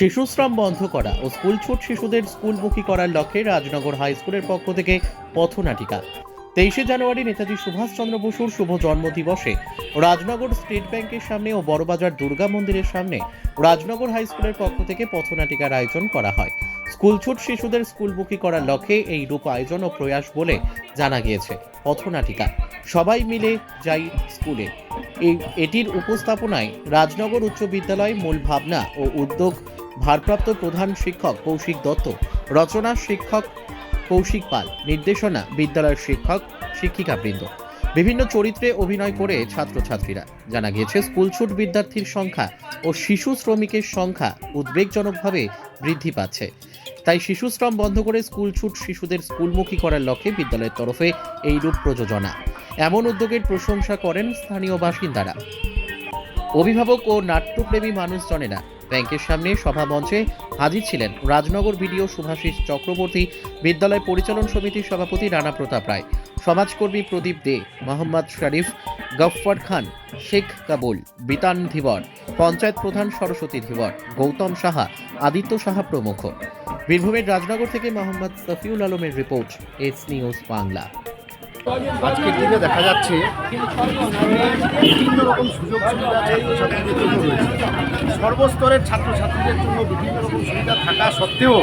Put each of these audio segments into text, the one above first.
শিশুশ্রম বন্ধ করা ও স্কুল ছুট শিশুদের স্কুলমুখী করার লক্ষ্যে রাজনগর হাই স্কুলের পক্ষ থেকে পথনাটিকা। তেইশে জানুয়ারি নেতাজি সুভাষচন্দ্র বসুর শুভ জন্মদিবসে রাজনগর স্টেট ব্যাংকের সামনে ও বড়বাজার দুর্গা মন্দিরের সামনে রাজনগর হাই স্কুলের পক্ষ থেকে পথনাটিকার আয়োজন করা হয়। স্কুল ছুট শিশুদের স্কুলমুখী করার লক্ষ্যে এই রূপ আয়োজন ও প্রয়াস বলে জানা গিয়েছে পথনাটিকা। সবাই মিলে যাই স্কুলে। এই, এটির উপস্থাপনায় রাজনগর উচ্চ বিদ্যালয় মূল ভাবনা ও উদ্যোগ ভারপ্রাপ্ত প্রধান শিক্ষক কৌশিক দত্ত, রচনা শিক্ষক কৌশিক পাল, নির্দেশনা বিদ্যালয়ের শিক্ষক শিক্ষিকাবৃন্দ। বিভিন্ন চরিত্রে অভিনয় করে ছাত্রছাত্রীরা। জানা গিয়েছে, স্কুল ছুট বিদ্যার্থীর সংখ্যা ও শিশু শ্রমিকের সংখ্যা উদ্বেগজনকভাবে বৃদ্ধি পাচ্ছে। তাই শিশু শ্রম বন্ধ করে স্কুল ছুট শিশুদের স্কুলমুখী করার লক্ষ্যে বিদ্যালয়ের তরফে এই রূপ প্রযোজনা। এমন উদ্যোগের প্রশংসা করেন স্থানীয় বাসিন্দারা। অভিভাবক ও নাট্যপ্রেমী মানুষজনেরা ব্যাংকের সামনে সভা মঞ্চে হাজির ছিলেন রাজনগর বিডিও সুভাষিস চক্রবর্তী, বিদ্যালয় পরিচালন সমিতির সভাপতি রানা প্রতাপ রায়, সমাজকর্মী প্রদীপ দে, মোহাম্মদ শরীফ, গফফর খান, শেখ কাবুল, বিতান ধীবর, পঞ্চায়েত প্রধান সরস্বতী ধীবর, গৌতম সাহা, আদিত্য সাহা প্রমুখ। বীরভূমের রাজনগর থেকে মোহাম্মদ সফিউল আলমের রিপোর্ট, এস নিউজ বাংলা। আজকের দিনে দেখা যাচ্ছে বিভিন্ন রকম সুযোগ সুবিধা ছাত্রছাত্রীদের জন্য রয়েছে। সর্বস্তরের ছাত্রছাত্রীদের জন্য বিভিন্ন রকম সুবিধা থাকা সত্ত্বেও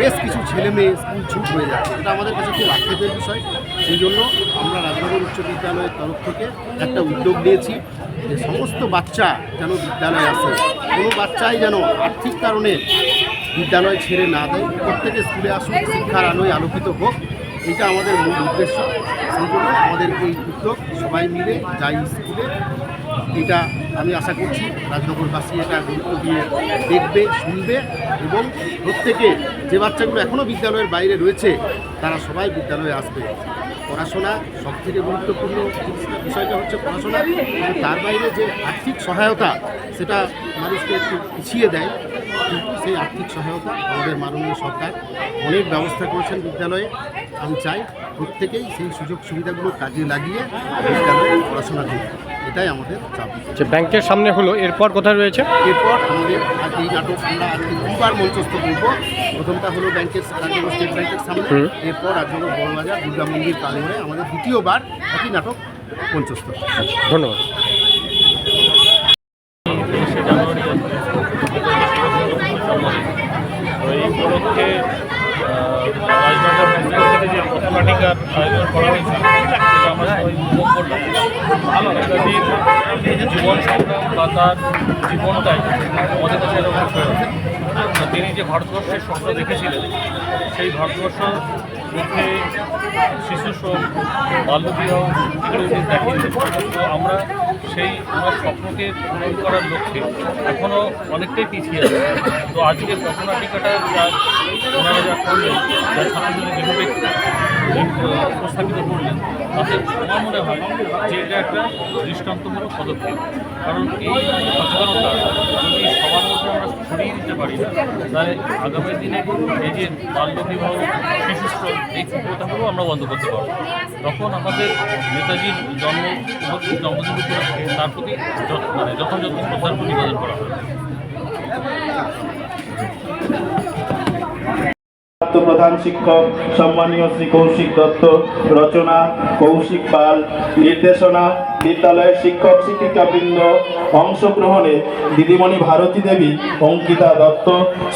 বেশ কিছু ছেলে মেয়ে স্কুল ছুট হয়ে যাচ্ছে। এটা আমাদের কাছে খুব আক্ষেপের বিষয়। সেই জন্য আমরা রাজনগর উচ্চ বিদ্যালয়ের তরফ থেকে একটা উদ্যোগ নিয়েছি যে সমস্ত বাচ্চা যেন বিদ্যালয়ে আসে। কোনো বাচ্চাই যেন আর্থিক কারণে বিদ্যালয় ছেড়ে না দেয়। প্রত্যেকে স্কুলে আসুক, শিক্ষার আলোয় আলোকিত হোক। এটা আমাদের মূল উদ্দেশ্য। সেই জন্য আমাদের এই উদ্যোগ, সবাই মিলে যাই স্কুলে, এটা আমি আশা করছি রাজনগরবাসী এটা গুরুত্ব দিয়ে দেখবে, শুনবে এবং প্রত্যেকে যে বাচ্চাগুলো এখনও বিদ্যালয়ের বাইরে রয়েছে, তারা সবাই বিদ্যালয়ে আসবে। পড়াশোনা সব থেকে গুরুত্বপূর্ণ বিষয়টা হচ্ছে পড়াশোনা তার বাইরে যে আর্থিক সহায়তা, সেটা মানুষকে একটু পিছিয়ে দেয়। কিন্তু সেই আর্থিক সহায়তা আমাদের মাননীয় সরকার অনেক ব্যবস্থা করেছেন বিদ্যালয়ে। আমি চাই প্রত্যেকেই সেই সুযোগ সুবিধাগুলো কাজে লাগিয়ে বিদ্যালয়ে পড়াশোনা করবে এটাই আমাদের চাপ। যে ব্যাংকের সামনে হলো এরপর কোথায় রয়েছে? এরপর আমাদের আজ এই নাটক আমরা আজকে দুবার মঞ্চস্থ করব। প্রথমটা হলো ব্যাংকের স্টেট ব্যাংকের সামনে এরপর এরপর হলো বড়বাজার দুর্গা মন্দির প্রাঙ্গণে আমাদের দ্বিতীয়বার একই নাটক মঞ্চস্থ। ধন্যবাদ তিরিশে জানুয়ারি তো এই উপলক্ষে আহ, রাজনগর হাইস্কুল থেকে যে পথনাটিকার আয়োজন করা হয়েছে সেটা আমরা সবাই উপভোগ করলাম নেতাজির জীবন সংগ্রাম বা তার জীবনটাই আমাদের কাছে এরকম আছে। তো তিনি যে ভারতবর্ষের স্বপ্ন দেখেছিলেন, সেই ভারতবর্ষ মধ্যে শিশু শ্রম বাল্যবিবাহ তো আমরা সেই আমার স্বপ্নকে পূরণ করার লক্ষ্যে এখনও অনেকটাই পিছিয়ে আছে তো আজকে পথনাটিকাটা যা ওনারা করলেন, যা ছাত্রদের যেভাবে উপস্থাপিত করলেন তাতে আমার মনে হয় যে এটা একটা দৃষ্টান্তমূলক পদক্ষেপ। কারণ এই সচেতনতা যদি সবার মধ্যে আমরা ছড়িয়ে দিতে পারি না তাহলে আগামী দিনে এই যে বাল্যবিবাহ শিশুশ্রম এই কুপ্রথাগুলো আমরা বন্ধ করতে পারব। তখন আমাদের নেতাজির জন্ম, জন্মদিন তার প্রতি মানে যথাযথ শ্রদ্ধার প্রতিপাদন করা হবে প্রাপ্ত প্রধান শিক্ষক সম্মানীয় শ্রী কৌশিক দত্ত রচনা কৌশিক পাল নির্দেশনা বিদ্যালয়ের শিক্ষক, শিক্ষিকাবৃন্দ, অংশগ্রহণে দিদিমণি ভারতী দেবী, অঙ্কিতা দত্ত,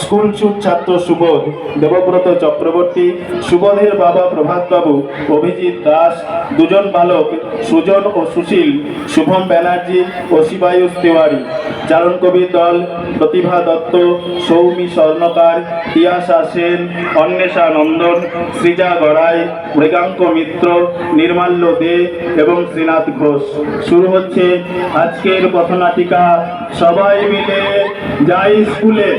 স্কুল ছুট ছাত্র সুবোধ, দেবব্রত চক্রবর্তী, সুবোধের বাবা প্রভাতবাবু, অভিজিৎ দাস, দুজন বালক সুজন ও সুশীল, শুভম ব্যানার্জি ও শিবায়ুষ তিওয়ারি। চারণ কবি দল প্রতিভা দত্ত, সৌমি স্বর্ণকার, তিয়াশা সেন, অন্বেষা নন্দন, সৃজা গড়াই, মৃগাঙ্ক মিত্র, নির্মাল্য দে এবং শ্রীনাথ ঘোষ। শুরু হচ্ছে আজকের পথনাটিকা। সবাই মিলে যাই স্কুলে।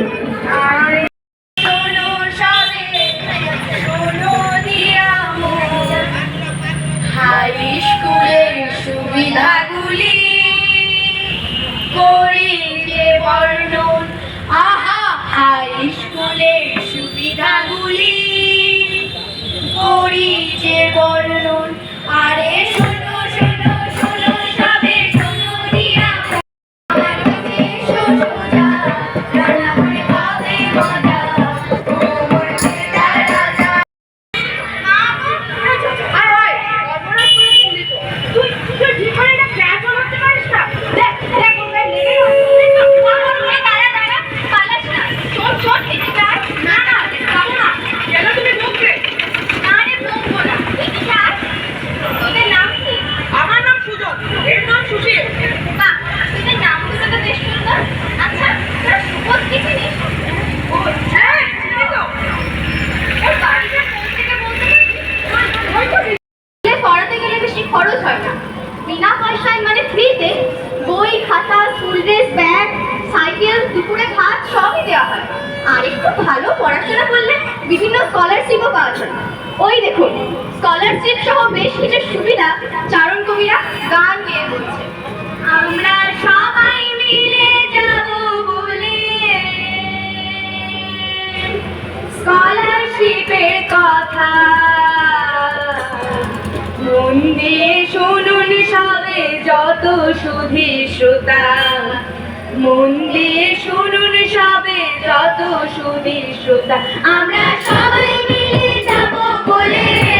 সুবিধাগুলি। করি যে বর্ণন। স্কলারশিপ সহ বেশ কিছু সুবিধা চারণ কবিরা গান গেয়ে বলছে। আমরা সবাই মিলে যাব বলে। স্কলারশিপের কথা। শুনুন সবে যত সুধী শ্রোতা। মন দিয়ে শুনুন সবে যত সুধী শ্রোতা। আমরা সবাই মিলে যাব বলে।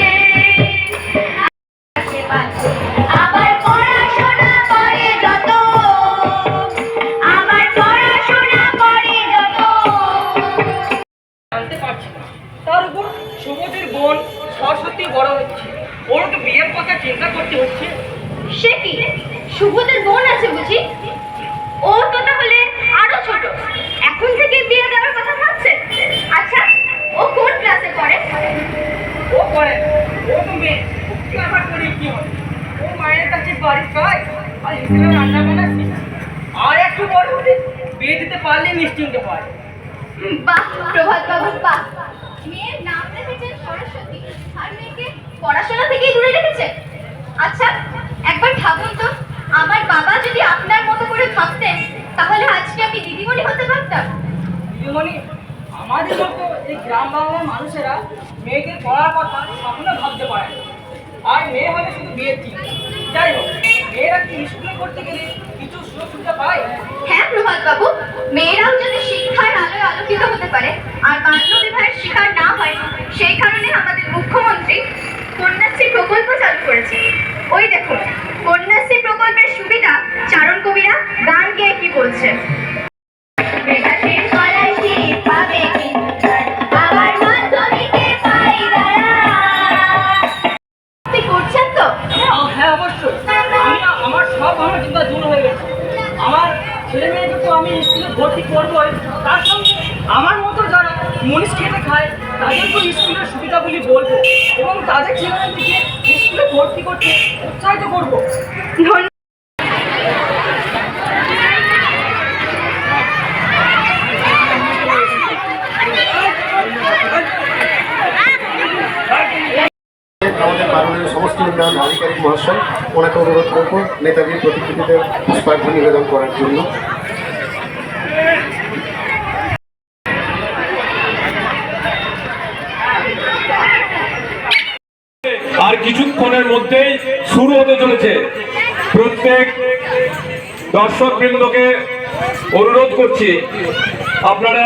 প্রভাত বাবু বাহ মেয়ের নাম রেখেছেন সরস্বতী। আর মেয়েকে পড়াশোনা থেকেই দূরে রেখেছে? আচ্ছা একবার ভাবুন তো, আমার বাবা যদি আপনার মতো করে ভাবতেন, তাহলে আজকে আমি দিদিমণি হতে পারতাম। দিদিমণি, আমাদের মতো এই গ্রাম বাংলার মানুষেরা মেয়েদের পড়ার কথা কখনো ভাবতে পারে। আর মেয়ে হলে শুধু বিয়ের ঠিক যাই হোক, মেয়েরা কি স্কুলে করতে গেলে হ্যাঁ প্রভাত বাবু মেয়েরাও যদি শিক্ষার আলোয় আলোকিত হতে পারে, আর বাল্য বিবাহের শিকার না হয়, সেই কারণে আমাদের মুখ্যমন্ত্রী কন্যাশ্রী প্রকল্প চালু করেছে। ওই দেখুন, কন্যাশ্রী প্রকল্পের সুবিধা চারণ কবিরা গান গেয়ে কি বলছে ভর্তি করবোই তার সঙ্গে আমার মতো যারা মনীষ খেতে খায় তাদেরকেও স্কুলের সুবিধাগুলি বলব এবং তাদের ছেলেমেয়েদেরকে স্কুলে ভর্তি করতে উৎসাহিত করব। আমাদের আধিকারিক মহাশয়, ওনাকে অনুরোধ করব নেতাজির প্রতিকৃতিতে পুষ্পার্ঘ নিবেদন করার জন্য আর কিছুক্ষণের মধ্যেই শুরু হতে চলেছে প্রত্যেক দর্শক অনুরোধ করছি, আপনারা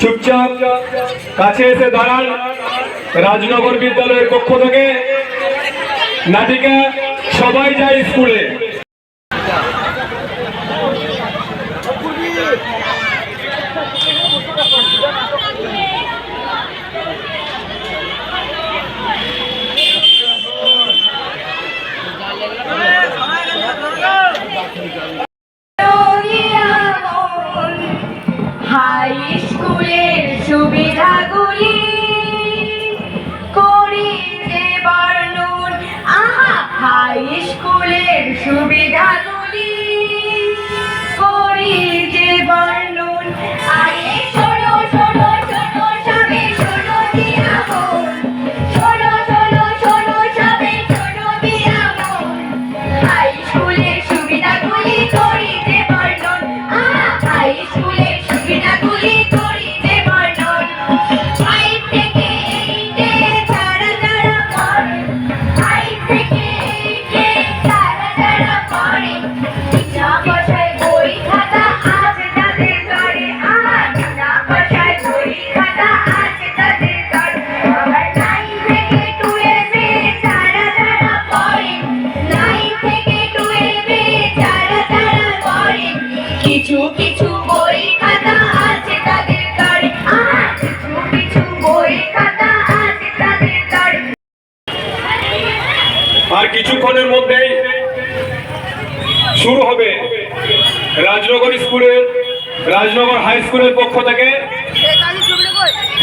চুপচাপ কাছে এসে দাঁড়ান। রাজনগর বিদ্যালয়ের পক্ষ থেকে নাটিকা সবাই যায় স্কুলে। সুবিধাগুলি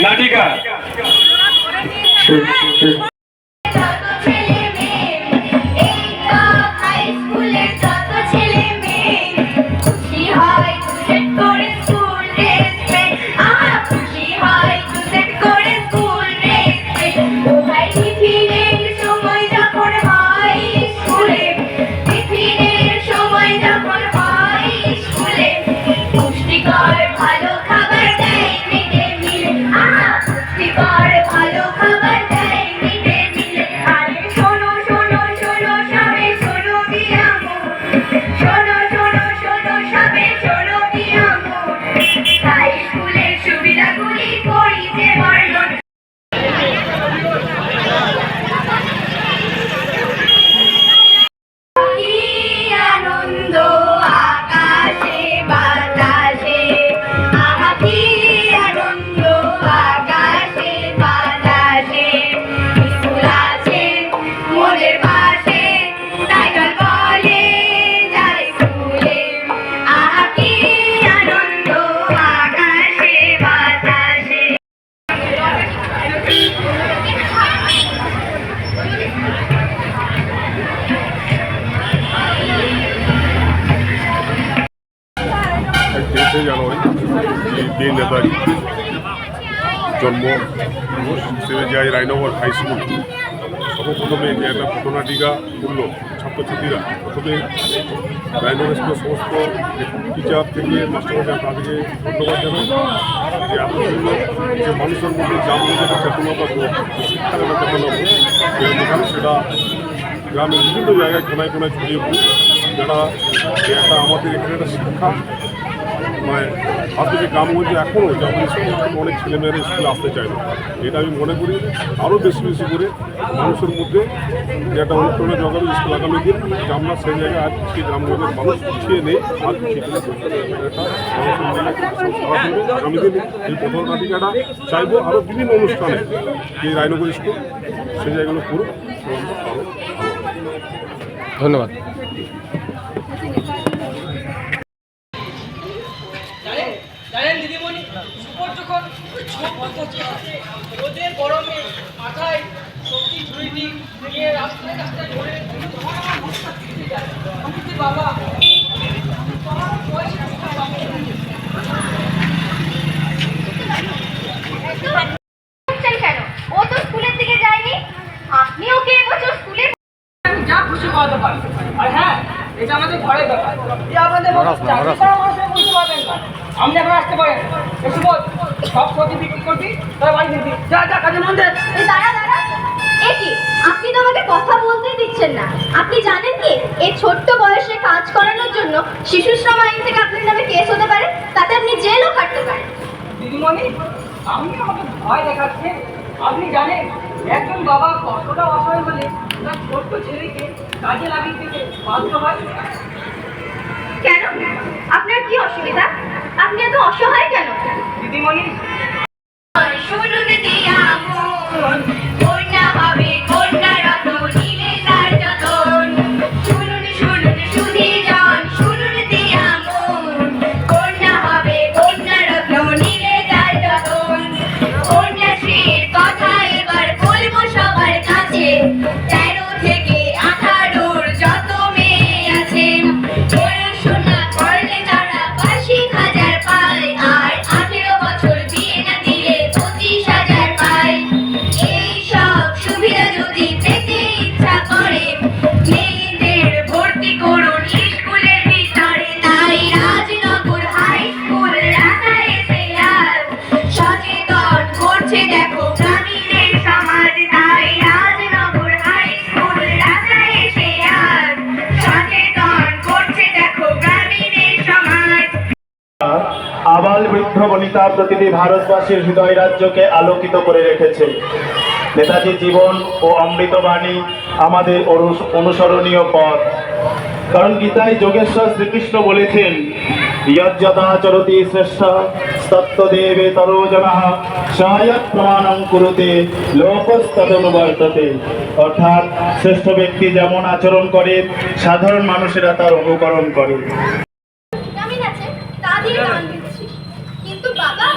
নাটিকা ছাত্রছাত্রীরা প্রথমে সমস্ত টিচার থেকে মাস্টারমশাই তাদেরকে ধন্যবাদ জানাই। যে এত সুন্দর যে মানুষের মধ্যে জাগরণের একটা চেতনা বা চেতনা সেটা গ্রামের বিভিন্ন জায়গায় কোনায় কোনায় ছড়িয়ে পড়ুক যারা একটা আমাদের এখানে একটা শিক্ষা মানে আজকে যে গ্রামগঞ্জে এখনও যেমন স্কুল অনেক ছেলেমেয়েরা স্কুলে আসতে চায় না। এটা আমি মনে করি আরও বেশি বেশি করে মানুষের মধ্যে যে একটা অনুপ্রেরণা জগাবে স্কুল আগামী দিন, যে আমরা সেই জায়গায় আজ সেই গ্রামগঞ্জের মানুষ পিছিয়ে নেই সারা দেবে। আগামী দিন এই প্রথম নাটিকাটা চাইব। আরও বিভিন্ন অনুষ্ঠানে যে রায়নগর স্কুল, সেই জায়গাগুলো করুক। ধন্যবাদ জানেন জানেন দিদিমণি সুপর যখন ওই ছোট কচি হাতে রোদের গরমে মাথায় সবজি ঝুড়িটি নিয়ে রাস্তায় রাস্তায় ঘুরে তখন আমার মনটা ফিরে যায় আমি যে বাবা তোমার পয়সা কোথায় পাবো? বলছেন কেন ও তো স্কুলের দিকে যায়নি আপনি ওকে এবছর স্কুলে আমি যা খুশি করাতে পারি আর হ্যাঁ এটা আমাদের ঘরের ব্যাপার এই আপনাদের মতো চাকরি করা মানুষের বুঝতে পারবেন না আপনি এখন আসতে পারেন। সব সবজি বিক্রি করবি তাই বাড়ি দিবি যা যা কাজে মন দে। দাঁড়া দাঁড়া। এ আপনি তো আমাকে কথা বলতেই দিচ্ছেন না। আপনি জানেন কি? এই ছোট্ট বয়সে কাজ করানোর জন্য শিশু শ্রম আইন থেকে আপনার নামে কেস হতে পারে তাতে আপনি জেলও কাটতে পারেন। দিদিমণি আপনি আমাকে ভয় দেখাচ্ছেন আপনি জানেন একজন বাবা কতটা অসহায় হলে তার ছোট্ট ছেলেকে কাজে লাগিয়ে দিতে বাধ্য হয়? কেন? আপনার কি অসুবিধা? আপনি এত অসহায় কেন? দিদিমণি প্রতিটি ভারতবাসীর হৃদয় রাজ্যকে আলোকিত করে রেখেছে নেতাজির জীবন ও অমৃতবাণী আমাদের অনুসরণীয় পথ। কারণ গীতায় যোগেশ্বর শ্রীকৃষ্ণ বলেছেন চরতি শ্রেষ্ঠ তত্ত্বদেবে তরোজনঃ সহায়ক প্রমাণং কুরুতে লোকস্তদনুবর্ততে অর্থাৎ শ্রেষ্ঠ ব্যক্তি যেমন আচরণ করে সাধারণ মানুষেরা তার অনুকরণ করে আমি আছে তা দিয়ে গান দিচ্ছিস কিন্তু বাবা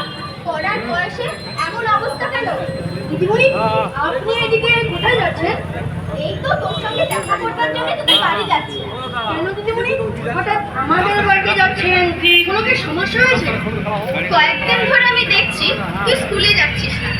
পড়ার বয়সে এমন অবস্থা কেন দিদিমণি, আপনি এদিকে কোথায় যাচ্ছেন? এই তো তোর সঙ্গে দেখা করবার জন্য তোদের বাড়ি যাচ্ছি। কেন দিদিমণি? হঠাৎ আমাদের বাড়িতে যাচ্ছেন? কোনো কি সমস্যা হয়েছে? কয়েকদিন ধরে আমি দেখছি, তুই স্কুলে যাচ্ছিস না।